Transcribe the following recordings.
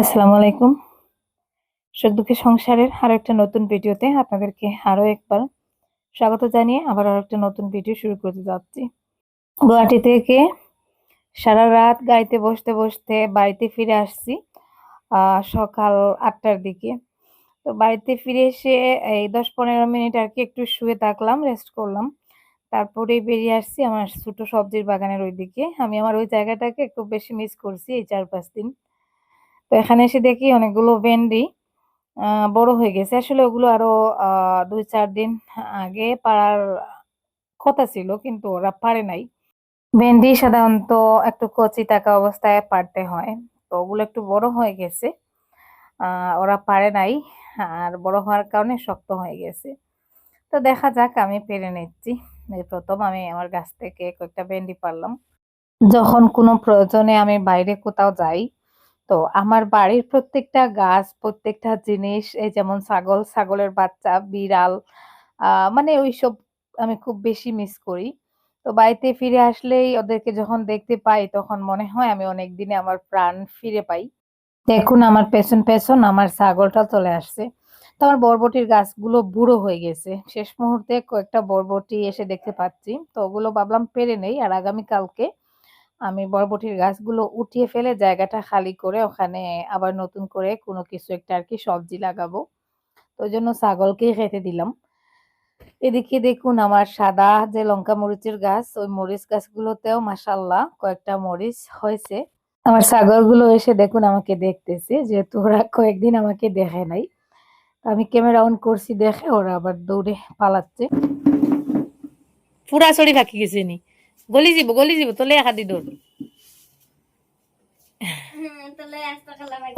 আসসালামু আলাইকুম। সুখ দুঃখের সংসারের আরও একটা নতুন ভিডিওতে আপনাদেরকে আরও একবার স্বাগত জানিয়ে আবার আরও একটা নতুন ভিডিও শুরু করতে যাচ্ছি। গুয়াহাটি থেকে সারা রাত গাড়িতে বসতে বসতে বাড়িতে ফিরে আসছি সকাল আটটার দিকে। তো বাড়িতে ফিরে এসে এই দশ পনেরো মিনিট আর কি একটু শুয়ে থাকলাম রেস্ট করলাম। তারপরে বেরিয়ে আসছি আমার ছোটো সবজির বাগানের ওই দিকে আমি আমার ওই জায়গাটাকে খুব বেশি মিস করছি এই চার পাঁচ দিন। তো এখানে এসে দেখি অনেকগুলো ভেন্ডি বড় হয়ে গেছে। আসলে ওগুলো আরও দুই চার দিন আগে পাড়ার কথা ছিল, কিন্তু ওরা পারে নাই। ভেন্ডি সাধারণত একটু কচি থাকা অবস্থায় পারতে হয়, তো ওগুলো একটু বড় হয়ে গেছে। ওরা পারে নাই, আর বড় হওয়ার কারণে শক্ত হয়ে গেছে। তো দেখা যাক, আমি পেরে নিচ্ছি। প্রথম আমি আমার গাছ থেকে কয়েকটা ভেন্ডি পারলাম যখন কোনো প্রয়োজনে আমি বাইরে কোথাও যাই তো আমার বাড়ির প্রত্যেকটা গাছ, প্রত্যেকটা জিনিস, এই যেমন ছাগল, ছাগলের বাচ্চা, বিড়াল মানে ওইসব আমি খুব বেশি মিস করি। তো বাড়িতে ফিরে আসলেই ওদেরকে যখন দেখতে পাই, তখন মনে হয় আমি অনেক দিনে আমার প্রাণ ফিরে পাই। দেখুন আমার পেছন পেছন আমার ছাগলটা চলে আসছে। তো আমার বরবটির গাছগুলো বুড়ো হয়ে গেছে। শেষ মুহূর্তে কয়েকটা বরবটি এসে দেখতে পাচ্ছি। তো ওগুলো ভাবলাম পেরে নেই আর আগামীকালকে আমি বরবটির গাছগুলো উঠিয়ে ফেলে জায়গাটা খালি করে ওখানে আবার নতুন করে কোনো কিছু একটা আর কি সবজি লাগাবো। তো জন্য ছাগলকেই খেতে দিলাম। এদিকে দেখুন আমার সাদা যে লঙ্কা মরিচের গাছ, ওই মরিচ গাছগুলোতেও মাসাল্লাহ কয়েকটা মরিচ হয়েছে। আমার ছাগলগুলো এসে দেখুন আমাকে দেখতেছে, যেহেতু ওরা কয়েকদিন আমাকে দেখে নাই। আমি ক্যামেরা অন করছি দেখে ওরা আবার দৌড়ে পালাচ্ছে। পুরা চড়ি থাকি গেছে নি। গলি যাব গলি যাব তোলে একা দি দৌড়।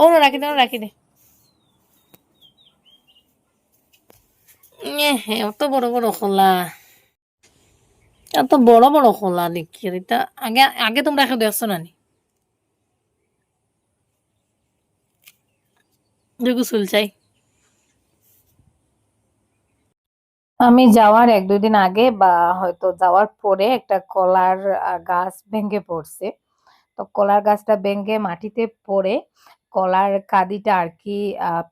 ও রাখি দে রাখি দে। এহে, অত বড় বড় খোলা। এত বড় বড় খোলা দেখি এটা আগে আগে তোমরা এখন দেখছ না নি দেখো চুল চাই। আমি যাওয়ার এক, দুই দিন আগে বা হয়তো যাওয়ার পরে একটা কলার গাছ ভেঙে পড়ছে। তো কলার গাছটা ভেঙে মাটিতে পড়ে কলার কাঁদিটা আর কি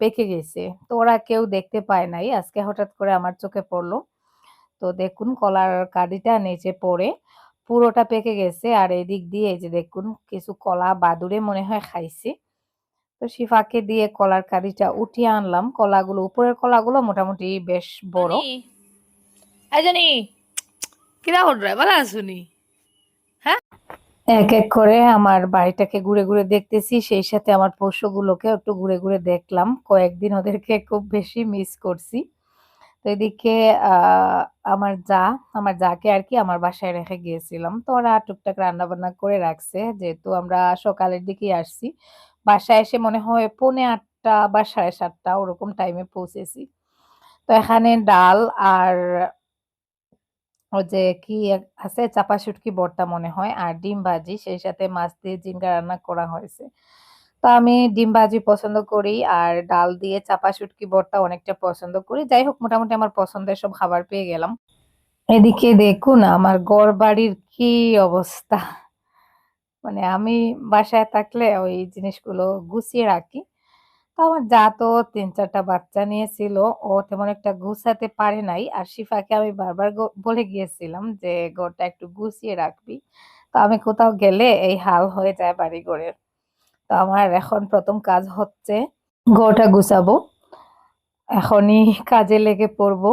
পেকে গেছে। তো ওরা কেউ দেখতে পায় নাই। আজকে হঠাৎ করে আমার চোখে পড়ল। তো দেখুন কলার কাঁদিটা নিচে পড়ে, পুরোটা পেকে গেছে। আর এদিক দিয়ে যে দেখুন কিছু কলা বাদুড়ে মনে হয় খাইছে। তো শিফাকে দিয়ে কলার কাঁদিটা উঠিয়ে আনলাম। কলাগুলো, উপরের কলাগুলো মোটামুটি বেশ বড়। আই জানি কিরা হল রে ভালো আসুনি এক এক করে আমার বাড়িটাকে ঘুরে ঘুরে দেখতেছি, সেই সাথে আমার পশুগুলোকে একটু ঘুরে ঘুরে দেখলাম। কয়েকদিন ওদেরকে খুব বেশি মিস করছি। তো এদিকে আমার যা, আমার যাকে আর কি আমার বাসায় রেখে গিয়েছিলাম। তো ওরা টুকটাক রান্না বান্না করে রাখছে, যেহেতু আমরা সকালের দিকেই আসছি। বাসায় এসে মনে হয় পৌনে আটটা বা সাড়ে সাতটা ওরকম টাইমে পৌঁছেছি। তো এখানে ডাল আর ও যে কি আছে চাপা শুটকি ভর্তা মনে হয় আর ডিম ভাজি, সেই সাথে মাছ দিয়ে জিঙ্গা রান্না করা হয়েছে। তো আমি ডিম ভাজি পছন্দ করি আর ডাল দিয়ে চাপা শুটকি ভর্তা অনেকটা পছন্দ করি। যাই হোক, মোটামুটি আমার পছন্দের সব খাবার পেয়ে গেলাম। এদিকে দেখুন আমার ঘর বাড়ির কি অবস্থা। মানে আমি বাসায় থাকলে ওই জিনিসগুলো গুছিয়ে রাখি। তো আমার যা তো তিন চারটা বাচ্চা নিয়েছিল, ও তেমন একটা গুছাতে পারে নাই। আর শিফাকে আমি বারবার বলে গিয়েছিলাম যে, ঘরটা একটু গুছিয়ে রাখবি। তো আমি কোথাও গেলে এই হাল হয়ে যায় বাড়ি ঘরের তো আমার এখন প্রথম কাজ হচ্ছে ঘরটা গুছাবো। এখনই কাজে লেগে পড়ব।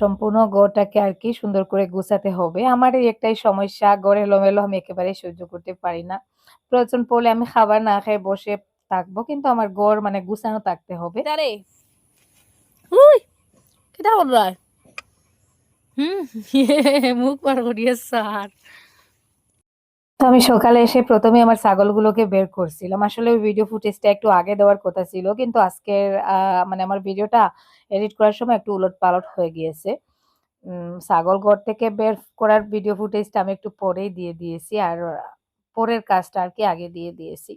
সম্পূর্ণ ঘরটাকে আর কি সুন্দর করে গুছাতে হবে। আমার এই একটাই সমস্যা গড়ে এলোমেলো আমি একেবারে সহ্য করতে পারি না। প্রয়োজন পড়লে আমি খাবার না খেয়ে বসে থাকব কিন্তু আমার গড় মানে গুছানো থাকতে হবে। উই কিটা হুম মুখ পার করিয়ে সার। তো আমি সকালে এসে প্রথমে আমার ছাগলগুলোকে বের করছিলাম। আসলে ওই ভিডিও ফুটেজটা একটু আগে দেওয়ার কথা ছিল কিন্তু আজকের মানে আমার ভিডিওটা এডিট করার সময় একটু উলট পালট হয়ে গিয়েছে। ছাগল ঘর থেকে বের করার ভিডিও ফুটেজটা আমি একটু পরেই দিয়ে দিয়েছি আর পরের কাজটা আর কি আগে দিয়ে দিয়েছি।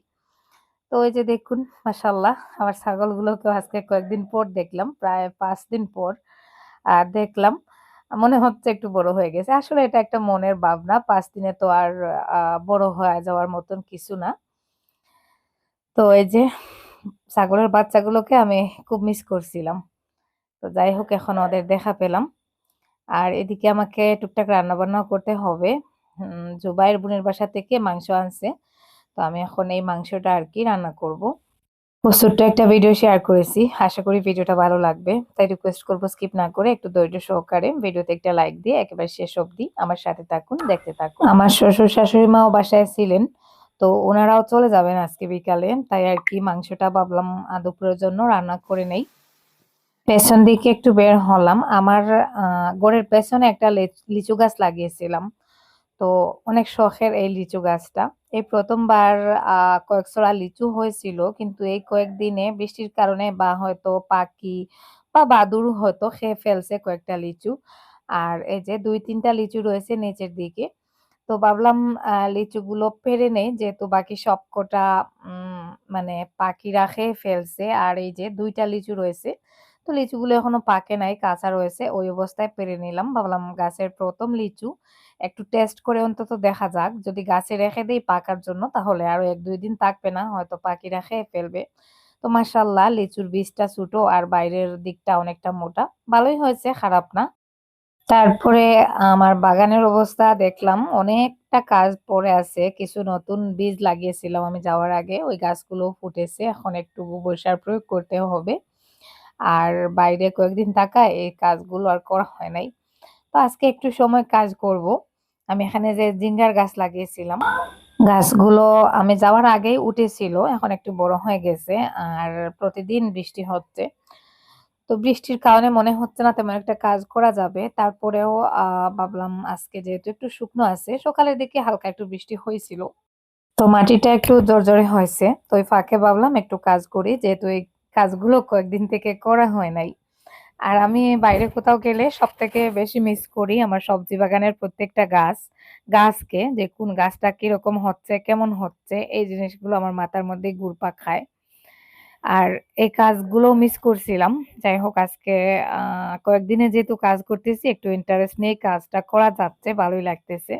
তো ওই যে দেখুন মাসাল্লাহ আমার ছাগলগুলোকেও আজকে কয়েকদিন পর দেখলাম, প্রায় পাঁচ দিন পর, আর দেখলাম, মনে হচ্ছে একটু বড় হয়ে গেছে। আসলে এটা একটা মনের ভাবনা, পাঁচ দিনে তো আর বড় হয়ে যাওয়ার মতন কিছু না। তো এই যে ছাগলের বাচ্চাগুলোকে আমি খুব মিস করছিলাম। তো যাই হোক, এখন ওদের দেখা পেলাম। আর এদিকে আমাকে টুকটাক রান্না বান্নাও করতে হবে। জুবাইয়ের বোনের বাসা থেকে মাংস আনছে। তো আমি এখন এই মাংসটা আর কি রান্না করব। ছোট্ট একটা ভিডিও শেয়ার করেছি। আশা করি ভিডিওটা ভালো লাগবে। তাই রিকোয়েস্ট করব স্কিপ না করে একটু ধৈর্য সহকারে ভিডিওতে একটা লাইক দিয়ে একেবারে শেষ অবধি আমার সাথে থাকুন, দেখতে থাকুন। আমার শ্বশুর শাশুড়ি মাও বাসায় ছিলেন, তো ওনারাও চলে যাবেন আজকে বিকালে। তাই আর কি মাংসটা ভাবলাম দুপুরের জন্য রান্না করে নেই। পেছন দিকে একটু বের হলাম। আমার ঘরের পেছনে একটা লিচু গাছ লাগিয়েছিলাম। তো অনেক শখের এই লিচু গাছটা। এই প্রথমবার আহ কয়েক ছড়া লিচু হয়েছিল, কিন্তু এই কয়েকদিনে বৃষ্টির কারণে বা হয়তো পাখি বা বাদুড় হয়তো খেয়ে ফেলছে কয়েকটা লিচু। আর এই যে দুই, তিনটা লিচু রয়েছে নিচের দিকে। তো ভাবলাম লিচুগুলো পেরে নেই, যেহেতু বাকি সবকটা মানে পাখিরা খেয়ে ফেলছে। আর এই যে দুইটা লিচু রয়েছে তো লিচুগুলো এখনও পাকে নাই, কাঁচা রয়েছে। ওই অবস্থায় পেরে নিলাম। ভাবলাম গাছের প্রথম লিচু। একটু টেস্ট করে অন্তত দেখা যাক। যদি গাছে রেখে দেই পাকার জন্য, তাহলে আরও এক দুই দিন থাকবে না। হয়তো পাখিরা খেয়ে ফেলবে। তো মাশাল্লাহ লিচুর বীজটা ছোটো আর বাইরের দিকটা অনেকটা মোটা। ভালোই হয়েছে, খারাপ না। তারপরে আমার বাগানের অবস্থা দেখলাম, অনেকটা কাজ পড়ে আছে। কিছু নতুন বীজ লাগিয়েছিলাম আমি যাওয়ার আগে। ওই গাছগুলো ফুটেছে। এখন একটু গোবর সার প্রয়োগ করতে হবে। আর বাইরে কয়েকদিন থাকা এই কাজগুলো আর করা হয় নাই। তো আজকে একটু সময় কাজ করব। আমি এখানে যে জিঙ্গার গাছ লাগিয়েছিলাম, গাছগুলো আমি যাওয়ার আগেই উঠেছিল, এখন একটু বড় হয়ে গেছে আর প্রতিদিন বৃষ্টি হচ্ছে। তো বৃষ্টির কারণে মনে হচ্ছে না তেমন একটা কাজ করা যাবে। তারপরেও ভাবলাম আজকে যেহেতু একটু শুকনো আছে, সকালের দিকে হালকা একটু বৃষ্টি হয়েছিল। তো মাটিটা একটু জর্জরে হয়েছে। তো ওই ফাঁকে ভাবলাম একটু কাজ করি, যেহেতু এই কাজগুলো কয়েকদিন থেকে করা হয় নাই। আর আমি বাইরে কোথাও গেলে সব থেকে বেশি মিস করি আমার সবজি বাগানের প্রত্যেকটা গাছ, গাছকে যে কোন গাছটা কীরকম হচ্ছে, কেমন হচ্ছে, এই জিনিসগুলো আমার মাথার মধ্যে ঘুরপাক খায়। আর এই কাজগুলো মিস করছিলাম। যাই হোক, আজকে কয়েকদিনে যেহেতু কাজ করতেছি, একটু ইন্টারেস্ট নিয়ে কাজটা করা যাচ্ছে, ভালোই লাগতেছে।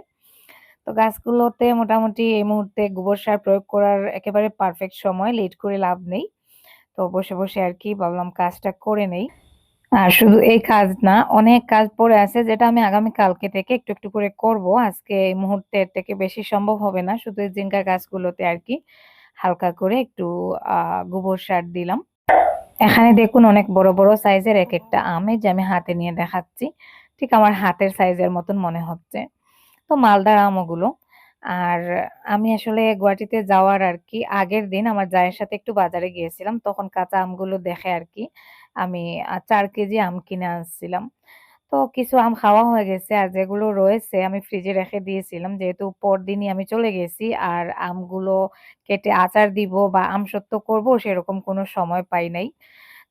তো গাছগুলোতে মোটামুটি এই মুহূর্তে গোবর সার প্রয়োগ করার একেবারে পারফেক্ট সময় লেট করে লাভ নেই। তো বসে বসে আর কি ভাবলাম কাজটা করে নেই। আর শুধু এই কাজ না, অনেক কাজ পড়ে আছে যেটা আমি আগামী কালকে থেকে একটু একটু করে করব। আজকে এই মুহূর্তের থেকে বেশি সম্ভব হবে না, শুধু এই জিঙ্কা গাছগুলোতে আর কি হালকা করে একটু আহ গোবর সার দিলাম। এখানে দেখুন অনেক বড় বড় সাইজের এক একটা আম যে আমি হাতে নিয়ে দেখাচ্ছি। ঠিক আমার হাতের সাইজের মতন মনে হচ্ছে। তো মালদার আম ওগুলো আর আমি আসলে গুয়াহাটিতে যাওয়ার আর কি আগের দিন আমার জায়ের সাথে একটু বাজারে গিয়েছিলাম। তখন কাঁচা আমগুলো দেখে আর কি আমি চার কেজি আম কিনে আনছিলাম। তো কিছু আম খাওয়া হয়ে গেছে আর যেগুলো রয়েছে আমি ফ্রিজে রেখে দিয়েছিলাম। যেহেতু পরদিনই আমি চলে গেছি আর আমগুলো কেটে আচার দিব বা আম আমসত্ত্ব করব সেরকম কোনো সময় পাই নাই।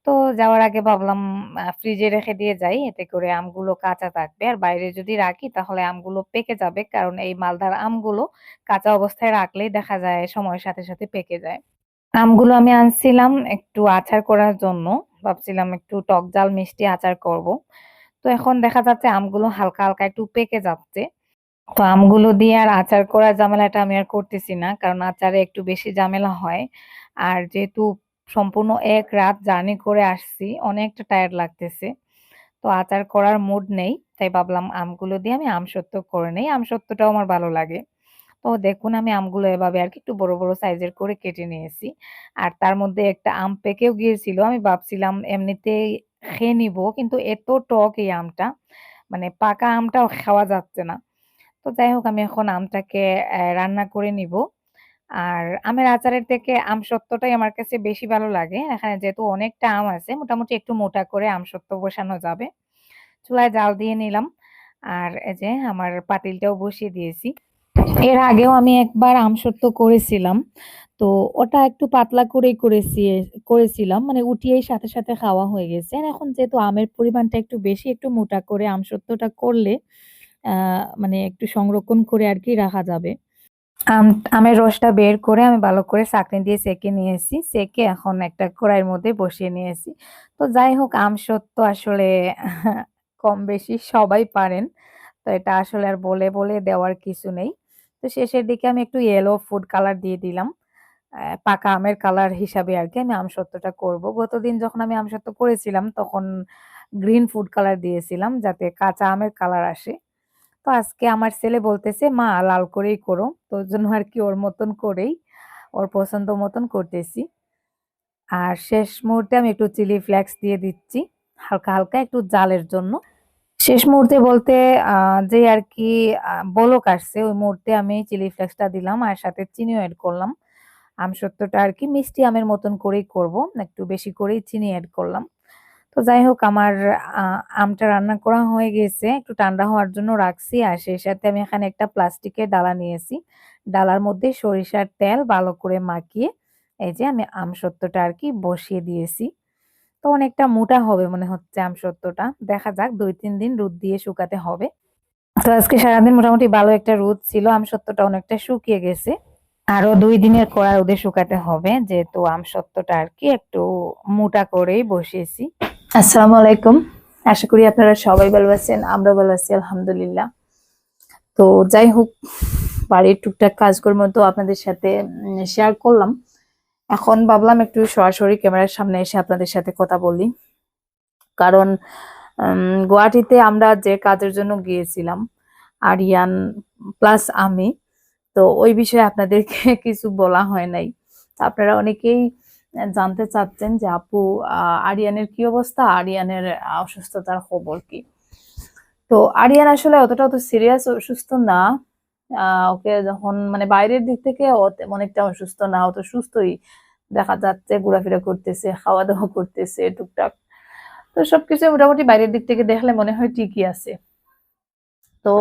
তো যাওয়ার আগে ভাবলাম ফ্রিজে রেখে দিয়ে যাই। এতে করে আমগুলো কাঁচা থাকবে। আর বাইরে যদি রাখি, তাহলে আমগুলো পেকে যাবে। কারণ এই মালদার আমগুলো কাঁচা অবস্থায় রাখলেই দেখা যায় সময়ের সাথে সাথে পেকে যায়। আমগুলো আমি আনছিলাম একটু আচার করার জন্য। ভাবছিলাম একটু টক জাল, মিষ্টি আচার করব। তো এখন দেখা যাচ্ছে আমগুলো হালকা হালকা একটু পেকে যাচ্ছে। তো আমগুলো দিয়ে আর আচার করার ঝামেলাটা আমি আর করতেছি না। কারণ আচারে একটু বেশি ঝামেলা হয়। আর যেহেতু সম্পূর্ণ এক রাত জার্নি করে আসছি। অনেকটা টায়ার্ড লাগতেছে। তো আচার করার মুড নেই। তাই ভাবলাম আমগুলো দিয়ে আমি আমসত্ত্ব করে নেই। আমসত্ত্বটাও আমার ভালো লাগে। তো দেখুন আমি আমগুলো এভাবে আর কি একটু বড় বড় সাইজের করে কেটে নিয়েছি। আর তার মধ্যে একটা আম পেকেও গিয়েছিল। আমি ভাবছিলাম এমনিতেই খেয়ে নিব, কিন্তু এত টক এই আমটা। মানে পাকা আমটাও খাওয়া যাচ্ছে না। তো যাই হোক, আমি এখন আমটাকে রান্না করে নিব। আর আমের আচারের থেকে আমসত্ত্বটাই আমার কাছে বেশি ভালো লাগে। এখানে যেহেতু অনেকটা আম আছে, মোটামুটি একটু মোটা করে আমসত্ত্ব বসানো যাবে। চুলায় জাল দিয়ে নিলাম। আর এই যে আমার পাতিলটাও বসিয়ে দিয়েছি। এর আগেও আমি একবার আমসত্ত্ব করেছিলাম। তো ওটা একটু পাতলা করেই করেছি, করেছিলাম। মানে উঠিয়েই সাথে সাথে খাওয়া হয়ে গেছে। আর এখন যেহেতু আমের পরিমাণটা একটু বেশি, একটু মোটা করে আমসত্ত্বটা করলে মানে একটু সংরক্ষণ করে আর কি রাখা যাবে। আম আমের রসটা বের করে আমি ভালো করে চাকনি দিয়ে সেঁকে নিয়েছি। সেঁকে এখন একটা কড়াইয়ের মধ্যে বসিয়ে নিয়েছি। তো যাই হোক, আম সত্য আসলে কম বেশি সবাই পারেন। তো এটা আসলে আর বলে বলে দেওয়ার কিছু নেই। তো শেষের দিকে আমি একটু ইয়েলো ফুড কালার দিয়ে দিলাম। পাকা আমের কালার হিসাবে আর কি আমি আমসত্ত্বটা করব। গতদিন যখন আমি আমসত্ত্ব করেছিলাম, তখন গ্রিন ফুড কালার দিয়েছিলাম যাতে কাঁচা আমের কালার আসে। তো আজকে আমার ছেলে বলতেছে, মা, লাল করেই করো। তো জন্য আর কি ওর মতন করেই, ওর পছন্দ মতন করতেছি। আর শেষ মুহূর্তে আমি একটু চিলি ফ্লেক্স দিয়ে দিচ্ছি, হালকা হালকা একটু জালের জন্য। শেষ মুহূর্তে বলতে যে আর কি বলক আসছে, ওই মুহূর্তে আমি চিলি ফ্লেক্সটা দিলাম আর সাথে চিনিও অ্যাড করলাম। আমসত্ত্বটা আর কি, মিষ্টি আমের মতন করেই করব, একটু বেশি করেই চিনি অ্যাড করলাম। তো যাই হোক, আমার আমটা রান্না করা হয়ে গেছে। একটু ঠান্ডা হওয়ার জন্য রাখছি আর সেই সাথে আমি এখানে একটা প্লাস্টিকের ডালা নিয়েছি। ডালার মধ্যে সরিষার তেল ভালো করে মাখিয়ে এই যে আমি আমসত্ত্বটা আর কি বসিয়ে দিয়েছি। তো অনেকটা মোটা হবে মনে হচ্ছে আমসত্ত্বটা দেখা যাক, দুই তিন দিন রোদ দিয়ে শুকাতে হবে। তো আজকে সারাদিন মোটামুটি ভালো একটা রোদ ছিল আমসত্ত্বটা অনেকটা শুকিয়ে গেছে। আরও দুই দিনের কড়া রোদে শুকাতে হবে, যেহেতু আমসত্ত্বটা আর কি একটু মোটা করেই বসিয়েছি। আসসালামু আলাইকুম। আশা করি আপনারা সবাই ভালো আছেন আমরা ভালো আছি, আলহামদুলিল্লাহ। তো যাই হোক, বাড়ির টুকটাক কাজকর্ম তো আপনাদের সাথে শেয়ার করলাম। এখন ভাবলাম একটু সরাসরি ক্যামেরার সামনে এসে আপনাদের সাথে কথা বলি। কারণ গুয়াহাটিতে আমরা যে কাজের জন্য গিয়েছিলাম, আরিয়ান প্লাস আমি, তো ওই বিষয়ে আপনাদেরকে কিছু বলা হয় নাই। আপনারা অনেকেই জানতে চাচ্ছেন যে আপু আরিয়ানের কি অবস্থা? আরিয়ানের অসুস্থতার খবর কি? তো আরিয়ান আসলে অতটা অত সিরিয়াস অসুস্থ না। ওকে যখন মানে বাইরের দিক থেকে তেমন অসুস্থ না, অত সুস্থই দেখা যাচ্ছে, ঘোরাফেরা করতেছে খাওয়া দাওয়া করতেছে, টুকটাক। তো সবকিছু মোটামুটি বাইরের দিক থেকে দেখলে মনে হয় ঠিকই আছে। তো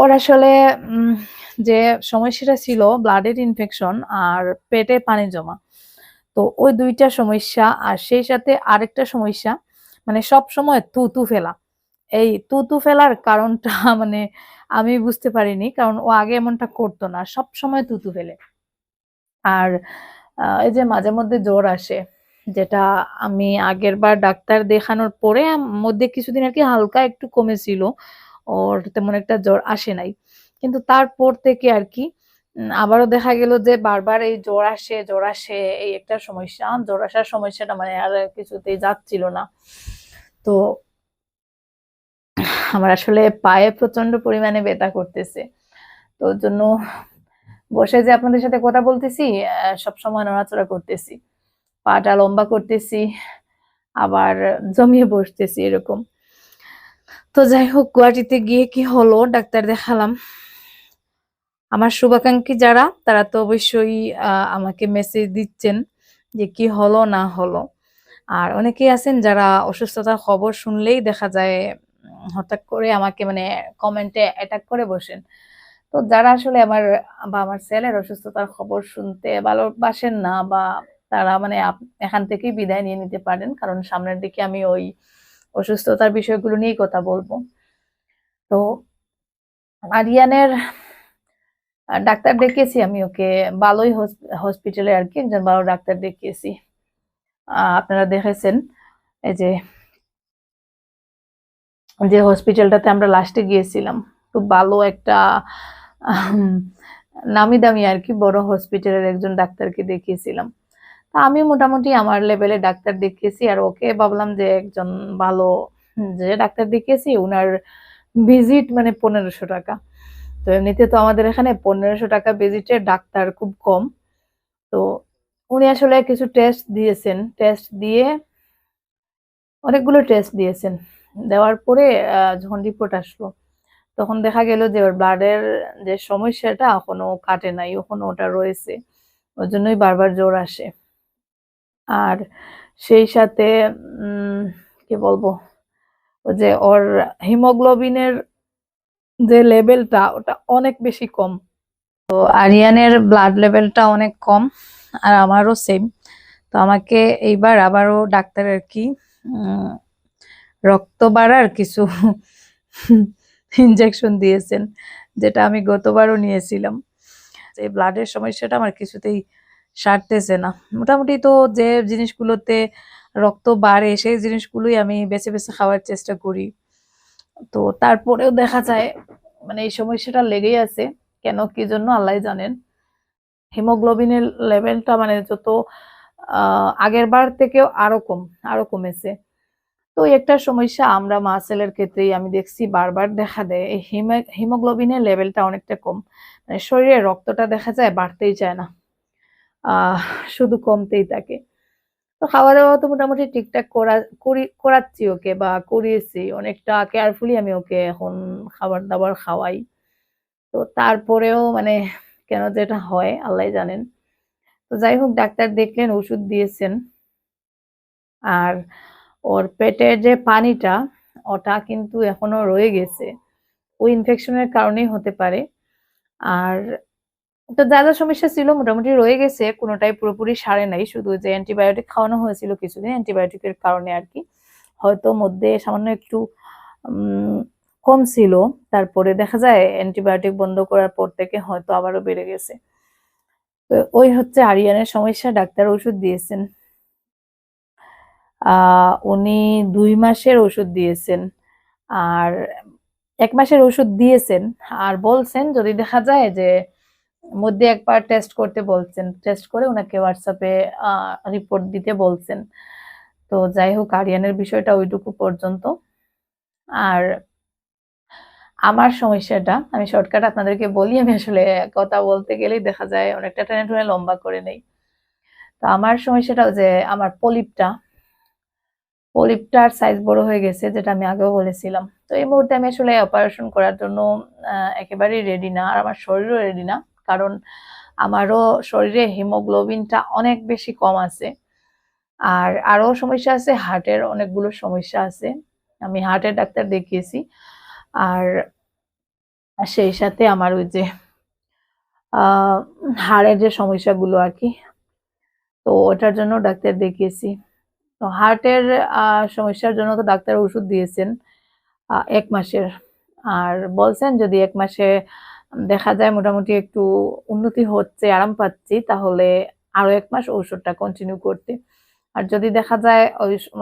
ওর আসলে যে সমস্যাটা ছিল ব্লাডের ইনফেকশন আর পেটে পানি জমা। তো ওই দুইটা সমস্যা আর সেই সাথে আরেকটা সমস্যা মানে সব সময় থুতু ফেলা। এই থুতু ফেলার কারণটা মানে আমি বুঝতে পারিনি, কারণ ও আগে এমনটা করতো না, সব সময় থুতু ফেলে। আর এই যে মাঝে মধ্যে জ্বর আসে, যেটা আমি আগের বার ডাক্তার দেখানোর পরে মধ্যে কিছুদিন আর কি হালকা একটু কমেছিল, ওর তেমন একটা জ্বর আসে নাই। কিন্তু তারপর থেকে আর কি আবারও দেখা গেল যে বারবার এই জ্বর আসে জ্বর আসে, এই একটা সমস্যা। জ্বর আসার সমস্যাটা মানে আর কিছুতেই যাচ্ছিল না। তো আমার আসলে পায়ে প্রচণ্ড পরিমাণে ব্যথা করতেছে। তো জন্য বসে যে আপনাদের সাথে কথা বলতেছি সব সময় নড়াচড়া করতেছি। পাটা লম্বা করতেছি, আবার জমিয়ে বসতেছি এরকম। তো যাই হোক, গুয়াহাটিতে গিয়ে কি হলো? ডাক্তার দেখালাম। আমার শুভাকাঙ্ক্ষী যারা, তারা তো অবশ্যই আমাকে মেসেজ দিচ্ছেন যে কি হলো, না হলো। আর অনেকেই আছেন যারা অসুস্থতার খবর শুনলেই দেখা যায় হঠাৎ করে আমাকে মানে কমেন্টে অ্যাটাক করে বসেন। তো যারা আসলে আমার, বা আমার ছেলের অসুস্থতার খবর শুনতে ভালোবাসেন না, বা তারা মানে এখান থেকেই বিদায় নিয়ে নিতে পারেন, কারণ সামনের দিকে আমি ওই অসুস্থতার বিষয়গুলো নিয়েই কথা বলব। তো আরিয়ানের ডাক্তার দেখিয়েছি আমি ওকে ভালোই হসপিটালে আর কি, একজন ভালো ডাক্তার দেখিয়েছি। আপনারা দেখেছেন এই যে যে হসপিটালটাতে আমরা লাস্টে গিয়েছিলাম, খুব ভালো একটা নামি দামি আর কি বড় হসপিটালের একজন ডাক্তারকে দেখিয়েছিলাম। তা আমি মোটামুটি আমার লেভেলে ডাক্তার দেখিয়েছি আর ওকে ভাবলাম যে একজন ভালো, যে ডাক্তার দেখিয়েছি ওনার ভিজিট মানে পনেরোশো টাকা। তো এমনিতে তো আমাদের এখানে পনেরোশো টাকা ভিজিটে ডাক্তার খুব কম। তো উনি আসলে কিছু টেস্ট দিয়েছেন। টেস্ট দিয়ে অনেকগুলো টেস্ট দিয়েছেন। দেওয়ার পরে যখন রিপোর্ট আসলো, তখন দেখা গেল যে ওর ব্লাডের যে সমস্যাটা এখনও কাটে নাই, এখনও ওটা রয়েছে। ওর জন্যই বারবার জ্বর আসে। আর সেই সাথে কি বলব? যে ওর হিমোগ্লোবিনের যে লেভেলটা ওটা অনেক বেশি কম। তো আরিয়ানের ব্লাড লেভেলটা অনেক কম, আর আমারও সেম তো আমাকে এইবার আবারও ডাক্তার আর কি রক্ত বাড়ার কিছু ইনজেকশন দিয়েছেন, যেটা আমি গতবারও নিয়েছিলাম। এই ব্লাডের সমস্যাটা আমার কিছুতেই সারতেছে না। মোটামুটি তো যে জিনিসগুলোতে রক্ত বাড়ে, সেই জিনিসগুলোই আমি বেছে বেছে খাওয়ার চেষ্টা করি। তো তারপরেও দেখা যায় মানে এই সমস্যাটা লেগেই আছে। কেন কি জন্য আল্লাহ জানেন। হিমোগ্লোবিনের লেভেলটা মানে যত আগের বার থেকেও আরও কম, আরও কমেছে। তো একটা সমস্যা আমরা মাসেলের ক্ষেত্রেই আমি দেখছি বারবার দেখা দেয়। এই হিমোগ্লোবিনের লেভেলটা অনেকটা কম। মানে শরীরে রক্তটা দেখা যায়, বাড়তেই চায় না। শুধু কমতেই থাকে। তো খাওয়া দাওয়া তো মোটামুটি ঠিকঠাক করা, করি, করাচ্ছি ওকে বা করিয়েছি। অনেকটা কেয়ারফুলি আমি ওকে এখন খাবার দাবার খাওয়াই। তো তারপরেও মানে কেন যেটা হয় আল্লাহ জানেন। তো যাই হোক, ডাক্তার দেখলেন, ওষুধ দিয়েছেন। আর ওর পেটের যে পানিটা, ওটা কিন্তু এখনও রয়ে গেছে। ওই ইনফেকশনের কারণেই হতে পারে। আর তো যা যা সমস্যা ছিল মোটামুটি রয়ে গেছে, কোনোটাই পুরোপুরি সারে নাই। শুধু যে অ্যান্টিবায়োটিক খাওয়ানো হয়েছিল কিছুদিন অ্যান্টিবায়োটিকের কারণে আর কি। হয়তো মধ্যে সামান্য একটু কম ছিল। তারপরে দেখা যায় অ্যান্টিবায়োটিক বন্ধ করার পর থেকে হয়তো আবারও বেড়ে গেছে। তো ওই হচ্ছে আরিয়ানের সমস্যা, ডাক্তার ওষুধ দিয়েছেন। উনি দুই মাসের ওষুধ দিয়েছেন। আর এক মাসের ওষুধ দিয়েছেন। আর বলছেন, যদি দেখা যায় যে মধ্যে একবার টেস্ট করতে বলছেন। টেস্ট করে ওনাকে হোয়াটসঅ্যাপে রিপোর্ট দিতে বলছেন। তো যাই হোক, আরিয়ানের বিষয়টা ওইটুকু পর্যন্ত। আর আমার সমস্যাটা, আমি শর্টকাট আপনাদেরকে বলি, আমি আসলে কথা বলতে গেলেই দেখা যায় অনেকটা টেনে টুনে লম্বা করে নেই। তো আমার সমস্যাটা যে আমার পলিপটা, পলিপটার সাইজ বড় হয়ে গেছে, যেটা আমি আগেও বলেছিলাম। তো এই মুহূর্তে আমি আসলে অপারেশন করার জন্য একেবারেই রেডি না, আর আমার শরীরও রেডি না। কারণ আমারও শরীরে হিমোগ্লোবিনটা অনেক বেশি কম আছে। আর আরও সমস্যা আছে, হার্টের অনেকগুলো সমস্যা আছে। আমি হার্টের ডাক্তার দেখিয়েছি। আর সেই সাথে আমার ওই যে হাড়ের যে সমস্যাগুলো আর কি, তো ওটার জন্য ডাক্তার দেখিয়েছি। তো হার্টের সমস্যার জন্য তো ডাক্তার ওষুধ দিয়েছেন এক মাসের। আর বলছেন যদি এক মাসে দেখা যায় মোটামুটি একটু উন্নতি হচ্ছে, আরাম পাচ্ছি, তাহলে আরও এক মাস ঔষধটা কন্টিনিউ করতে। আর যদি দেখা যায়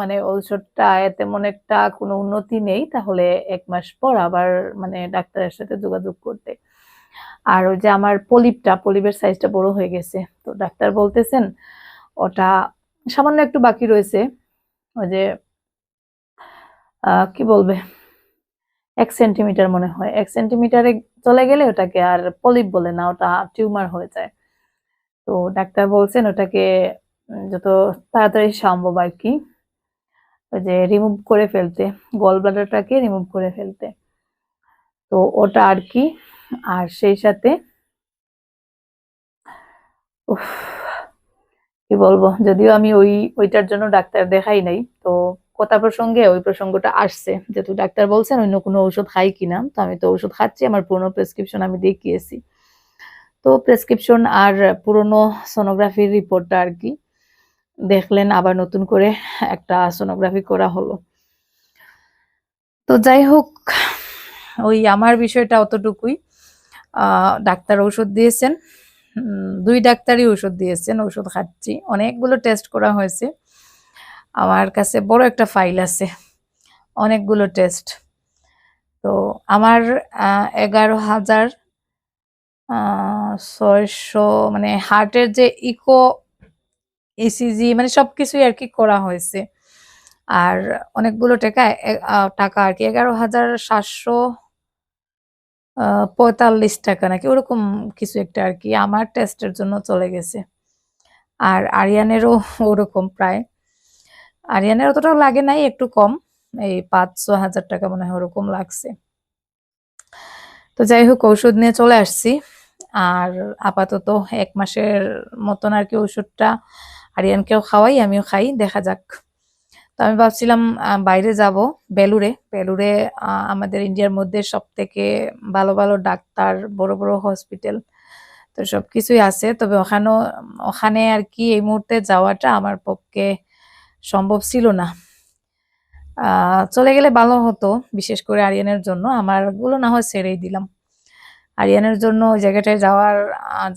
মানে ঔষধটা তেমন একটা কোনো উন্নতি নেই, তাহলে এক মাস পর আবার মানে ডাক্তারের সাথে যোগাযোগ করতে। আর ওই যে আমার পলিপটা, পলিপের সাইজটা বড় হয়ে গেছে, তো ডাক্তার বলতেছেন ওটা সামান্য একটু বাকি রয়েছে। ওই যে কি বলবে? এক সেন্টিমিটার মনে হয়। এক সেন্টিমিটারে চলে গেলে ওটাকে আর পলিপ বলে না, ওটা টিউমার হয়ে যায়। তো ডাক্তার বলছেন ওটাকে যত তাড়াতাড়ি সম্ভব আর কি, ওই যে রিমুভ করে ফেলতে গল ব্লাডারটাকে রিমুভ করে ফেলতে। তো ওটা আর কি, আর সেই সাথে কি বলব, যদিও আমি ওই, ওইটার জন্য ডাক্তার দেখাই নাই, তো কথা প্রসঙ্গে, ওই প্রসঙ্গটা আসছে। যেহেতু ডাক্তার বলছেন, অন্য কোনো ওষুধ খাই কিনা, তো আমি তো ওষুধ খাচ্ছি, আমার পুরনো প্রেসক্রিপশন আমি দেখিয়েছি। তো প্রেসক্রিপশন আর পুরনো সোনোগ্রাফির রিপোর্টটা আর কি, দেখলেন, আবার নতুন করে একটা সোনোগ্রাফি করা হলো। তো যাই হোক, ওই আমার বিষয়টা অতটুকুই। ডাক্তার ওষুধ দিয়েছেন দুই ডাক্তারই ওষুধ দিয়েছেন ওষুধ খাচ্ছি। অনেকগুলো টেস্ট করা হয়েছে। আমার কাছে বড় একটা ফাইল আছে। অনেকগুলো টেস্ট তো আমার এগারো হাজার ছয়শো মানে হার্টের যে ইকো ইসিজি মানে সব কিছুই আর কি করা হয়েছে। আর অনেকগুলো টাকা টাকা আর কি, এগারো হাজার সাতশো পঁয়তাল্লিশ টাকা নাকি ওরকম কিছু একটা আর কি আমার টেস্টের জন্য চলে গেছে। আর আরিয়ানেরও ওরকম প্রায়। আরিয়ানের অতটাও লাগে নাই, একটু কম। এই পাঁচ ছ হাজার টাকা মনে হয় ওরকম লাগছে। তো যাই হোক, ঔষধ নিয়ে চলে আসছি। আর আপাতত এক মাসের মতন আর কি ওষুধটা আরিয়ানকেও খাওয়াই, আমিও খাই, দেখা যাক। তো আমি ভাবছিলাম বাইরে যাব বেলুরে বেলুরে আমাদের ইন্ডিয়ার মধ্যে সব থেকে ভালো ভালো ডাক্তার, বড় বড় হসপিটাল। তো সব কিছুই আছে, তবে ওখানেও ওখানে আর কি এই মুহূর্তে যাওয়াটা আমার পক্ষে সম্ভব ছিল না। চলে গেলে ভালো হতো, বিশেষ করে আরিয়ানের জন্য। আমারগুলো না হয় ছেড়েই দিলাম। আরিয়ানের জন্য ওই জায়গাটায় যাওয়ার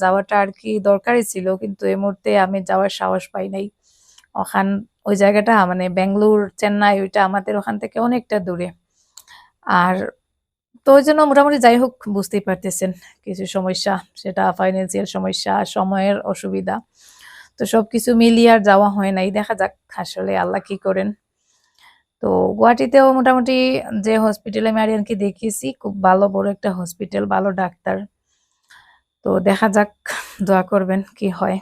যাওয়াটা আর কি দরকারই ছিল, কিন্তু এই মুহূর্তে আমি যাওয়ার সাহস পাই নাই। ওখান, ওই জায়গাটা মানে বেঙ্গলোর চেন্নাই, ওইটা আমাদের ওখান থেকে অনেকটা দূরে। আর তো ওই জন্য মোটামুটি যাই হোক, বুঝতেই পারতেছেন, কিছু সমস্যা, সেটা ফাইন্যান্সিয়াল সমস্যা, সময়ের অসুবিধা। তো সব কিছু মিলিয়ে আর যাওয়া হয় নাই। দেখা যাক আসলে আল্লাহ কি করেন। তো গুয়াহাটিতেও মোটামুটি যে হসপিটালে আমি আরিয়ানকে দেখিয়েছি, খুব ভালো, বড় একটা হসপিটাল ভালো ডাক্তার। তো দেখা যাক, দোয়া করবেন কি হয়।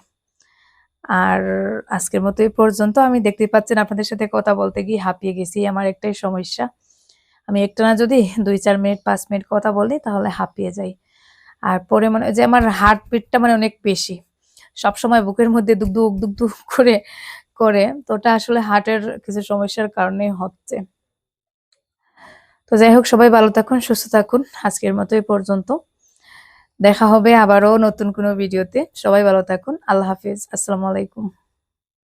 আর আজকের মতো এই পর্যন্ত। আমি দেখতে পাচ্ছেন আপনাদের সাথে কথা বলতে গিয়ে হাঁপিয়ে গেছি, আমার একটাই সমস্যা। আমি একটা না যদি দুই, চার মিনিট, পাঁচ মিনিট কথা বলি, তাহলে হাঁপিয়ে যাই। আর পরে মানে যে আমার হার্ট বিটটা মানে অনেক বেশি। সবসময় বুকের মধ্যে দুক দুক করে করে। তো ওটা আসলে হার্টের কিছু সমস্যার কারণে হচ্ছে। তো যাই হোক, সবাই ভালো থাকুন, সুস্থ থাকুন। আজকের মতো এই পর্যন্ত। দেখা হবে আবারও নতুন কোনো ভিডিওতে। সবাই ভালো থাকুন। আল্লাহ হাফিজ। আসসালামু আলাইকুম।